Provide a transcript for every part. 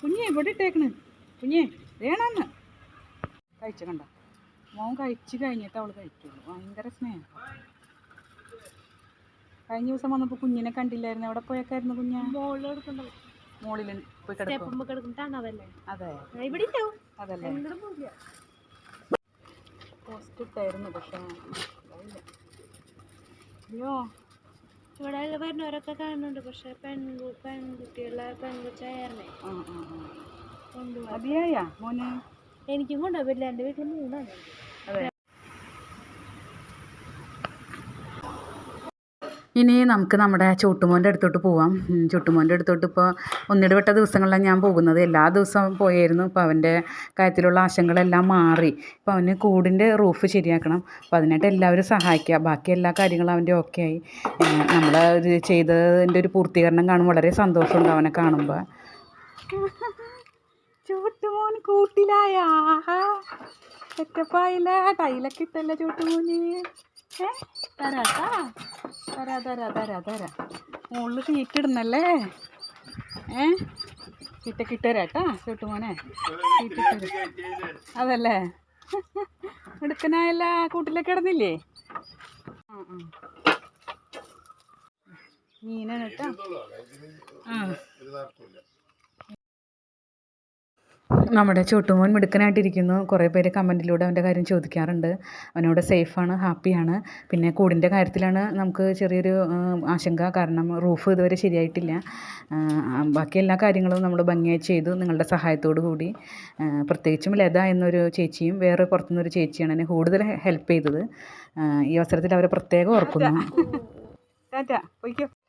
കുഞ്ഞെ ഇവിടെ ഇട്ടേക്കണ്. കുഞ്ഞേ വേണമെന്ന് കഴിച്ച കണ്ട? മോൻ കഴിച്ചു കഴിഞ്ഞിട്ട് അവൾ കഴിക്കുള്ളൂ. ഭയങ്കര സ്നേഹം. കഴിഞ്ഞ ദിവസം വന്നപ്പോ കുഞ്ഞിനെ കണ്ടില്ലായിരുന്നു. എവിടെ പോയേക്കായിരുന്നു കുഞ്ഞ? മോളിൽ പോയി കിടക്കും അതെ. അതല്ലേ. പോസ്റ്റ് ഇട്ടായിരുന്നു പക്ഷേ അയ്യോ. ഇവിടെ വരുന്നവരൊക്കെ കാണുന്നുണ്ട്. പക്ഷെ പെൺകു പെൺകുട്ടികളെ പെൺകുച്ചായിരുന്നേ മതിയായ മോനെ. എനിക്കും കൊണ്ടുപോകില്ല എന്റെ വീട്ടിൽ മൂന്നാണ് അതെ ഇനി നമുക്ക് നമ്മുടെ ചൂട്ടുമോന്റെ അടുത്തോട്ട് പോവാം. ചുട്ടുമോന്റെ അടുത്തോട്ട് ഇപ്പോൾ ഒന്നിടവിട്ട ദിവസങ്ങളിലാണ് ഞാൻ പോകുന്നത്. എല്ലാ ദിവസവും പോയായിരുന്നു. ഇപ്പോൾ അവന്റെ കാര്യത്തിലുള്ള ആശങ്കകളെല്ലാം മാറി. ഇപ്പോൾ അവന് കൂടിന്റെ റൂഫ് ശരിയാക്കണം. അപ്പോൾ അതിനായിട്ട് എല്ലാവരും സഹായിക്കുക. ബാക്കി എല്ലാ കാര്യങ്ങളും അവന്റെ ഓക്കെ ആയി. നമ്മൾ ചെയ്തതിന്റെ ഒരു പൂർത്തീകരണം കാണുമ്പോൾ വളരെ സന്തോഷമുണ്ട് അവനെ കാണുമ്പോൾ. ചൂട്ടുമോൻ കൂട്ടിലായ. സെറ്റപ്പായില്ല ടൈലൊക്കെ ഇട്ടല്ല ചൂട്ടുമോന്? ഏ? തരാട്ടാ തരാ തരാ തരാ തരാ. മുകളിൽ തീറ്റിടുന്നല്ലേ ഏ? കിട്ട കിട്ടരാട്ടാ ചൂട്ടുമോനെ അതല്ലേ? എടുക്കനായല്ല കൂട്ടിലേക്ക് കിടന്നില്ലേ? ആ ആ. മീനാണ് കേട്ടോ ആ. നമ്മുടെ ചുട്ടുമോൻ മിടുക്കനായിട്ടിരിക്കുന്നു. കുറേ പേര് കമന്റിലൂടെ അവന്റെ കാര്യം ചോദിക്കാറുണ്ട്. അവനോട് സേഫാണ് ഹാപ്പിയാണ്. പിന്നെ കൂടിന്റെ കാര്യത്തിലാണ് നമുക്ക് ചെറിയൊരു ആശങ്ക. കാരണം റൂഫ് ഇതുവരെ ശരിയായിട്ടില്ല. ബാക്കി എല്ലാ കാര്യങ്ങളും നമ്മൾ ഭംഗിയായി ചെയ്തു നിങ്ങളുടെ സഹായത്തോടു കൂടി. പ്രത്യേകിച്ചും ലത എന്നൊരു ചേച്ചിയും വേറെ പുറത്തുനിന്നൊരു ചേച്ചിയാണ് എന്നെ കൂടുതൽ ഹെൽപ്പ് ചെയ്തത്. ഈ അവസരത്തിൽ അവരെ പ്രത്യേകം ഓർക്കുന്നു. ടാറ്റ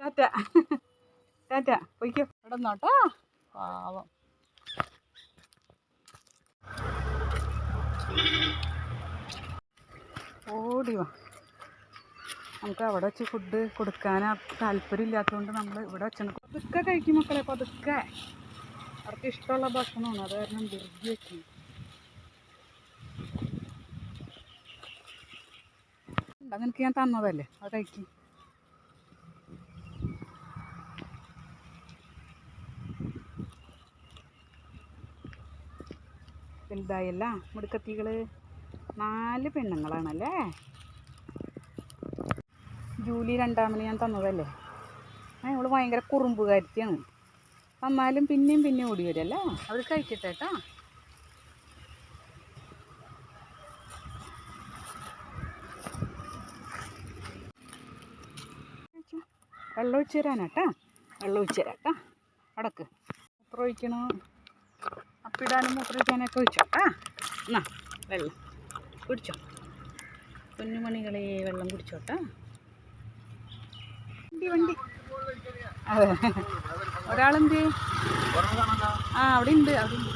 ടാറ്റ ടാറ്റ പാവം. ഓടി വാ. നമുക്ക് അവിടെ വെച്ച് ഫുഡ് കൊടുക്കാൻ താല്പര്യം ഇല്ലാത്തതുകൊണ്ട് നമ്മൾ ഇവിടെ വെച്ചാണ് പതുക്കെ കഴിക്കും മക്കളെ പതുക്കെ. അവർക്ക് ഇഷ്ടമുള്ള ഭക്ഷണമാണ്. അത് കാരണം ധൃതി വെക്കും. നിനക്ക് ഞാൻ തന്നതല്ലേ? അത് കഴിക്കും. വലുതായല്ല. മുടുക്കത്തികൾ നാല് പെണ്ണുങ്ങളാണല്ലേ? ജൂലി രണ്ടാമന് ഞാൻ തന്നതല്ലേ? ഇവൾ ഭയങ്കര കുറുമ്പുകാരിത്തിയാണ് തന്നാലും പിന്നെയും പിന്നെയും ഓടി വരുമല്ലേ അവർ കഴിക്കട്ടെ കേട്ടോ. വെള്ളം ഒഴിച്ചു തരാനാട്ടാ വെള്ളം ഒഴിച്ചു തരാട്ടാ അടക്ക്. എത്ര ഒഴിക്കണോ? അപ്പിടാനും മൂത്രയ്ക്കാനൊക്കെ ആ എന്നാ വെള്ളം കുടിച്ചോ. കുഞ്ഞുമണികളെ വെള്ളം കുടിച്ചോട്ടാ വണ്ടി വണ്ടി. അതെ. ഒരാളെന്ത്? ആ അവിടെ ഉണ്ട് അവിടെ ഉണ്ട്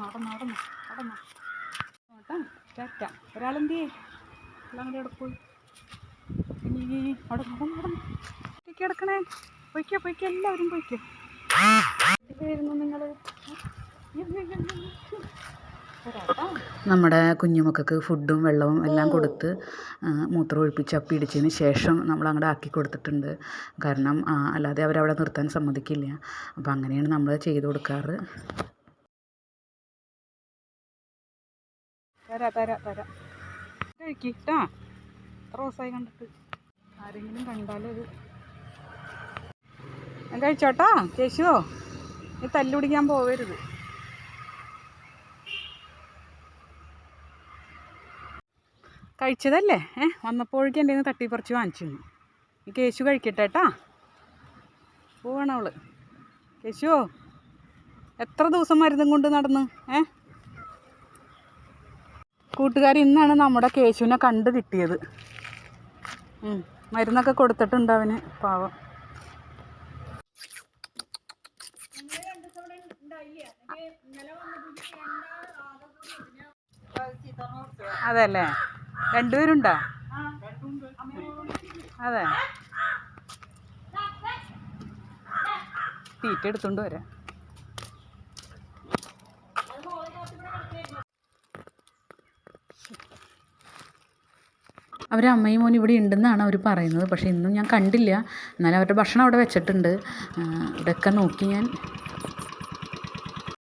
നടന്നു നടന്നു നടന്നു നോട്ടാ ടാറ്റ. ഒരാളെന്ത്? എല്ലാം കൂടെ അവിടെ പോയി. ഇനി അവിടെ നടന്നു നടന്നു. കിടക്കണേ പൊയ്ക്കോ പൊയ്ക്കോ. എല്ലാവരും പൊയ്ക്കോ. വരുന്നു നിങ്ങൾ നമ്മുടെ കുഞ്ഞുമക്കൾക്ക് ഫുഡും വെള്ളവും എല്ലാം കൊടുത്ത് മൂത്രം ഒഴിപ്പിച്ച് അപ്പി ഇടിച്ചതിന് ശേഷം നമ്മൾ അങ്ങോട്ട് ആക്കി കൊടുത്തിട്ടുണ്ട്. കാരണം അല്ലാതെ അവരവിടെ നിർത്താൻ സമ്മതിക്കില്ല. അപ്പോൾ അങ്ങനെയാണ് നമ്മൾ ചെയ്തു കൊടുക്കാറ്. തരാ തരാ തരാ. കഴിക്കിട്ടാ റോസായി കണ്ടിട്ട്? ആരെങ്കിലും കണ്ടാലത്. കഴിച്ചോട്ടാ ചേച്ചിയോ? നീ തല്ലുപിടിക്കാൻ പോവരുത്. കഴിച്ചതല്ലേ? ഏ വന്നപ്പോഴേക്കും എന്റെ നിന്ന് തട്ടിപ്പറിച്ച് വാങ്ങിച്ചു നീ ഈ കേശു കഴിക്കട്ടെ കേട്ടാ പോവാണ് അവൾ. കേശുവോ? എത്ര ദിവസം മരുന്നും കൊണ്ട് നടന്ന് ഏ? കൂട്ടുകാർ ഇന്നാണ് നമ്മുടെ കേശുവിനെ കണ്ട് കിട്ടിയത്. മരുന്നൊക്കെ കൊടുത്തിട്ടുണ്ട് അവന് പാവം. അതല്ലേ? രണ്ടുപേരുണ്ടോ? അതെ. തീറ്റ എടുത്തുകൊണ്ട് വരാം. അവരെ അമ്മയും മോനും ഇവിടെ ഉണ്ടെന്നാണ് അവർ പറയുന്നത്. പക്ഷേ ഇന്നും ഞാൻ കണ്ടില്ല. എന്നാലും അവരുടെ ഭക്ഷണം അവിടെ വെച്ചിട്ടുണ്ട്. ഇവിടെയൊക്കെ നോക്കി ഞാൻ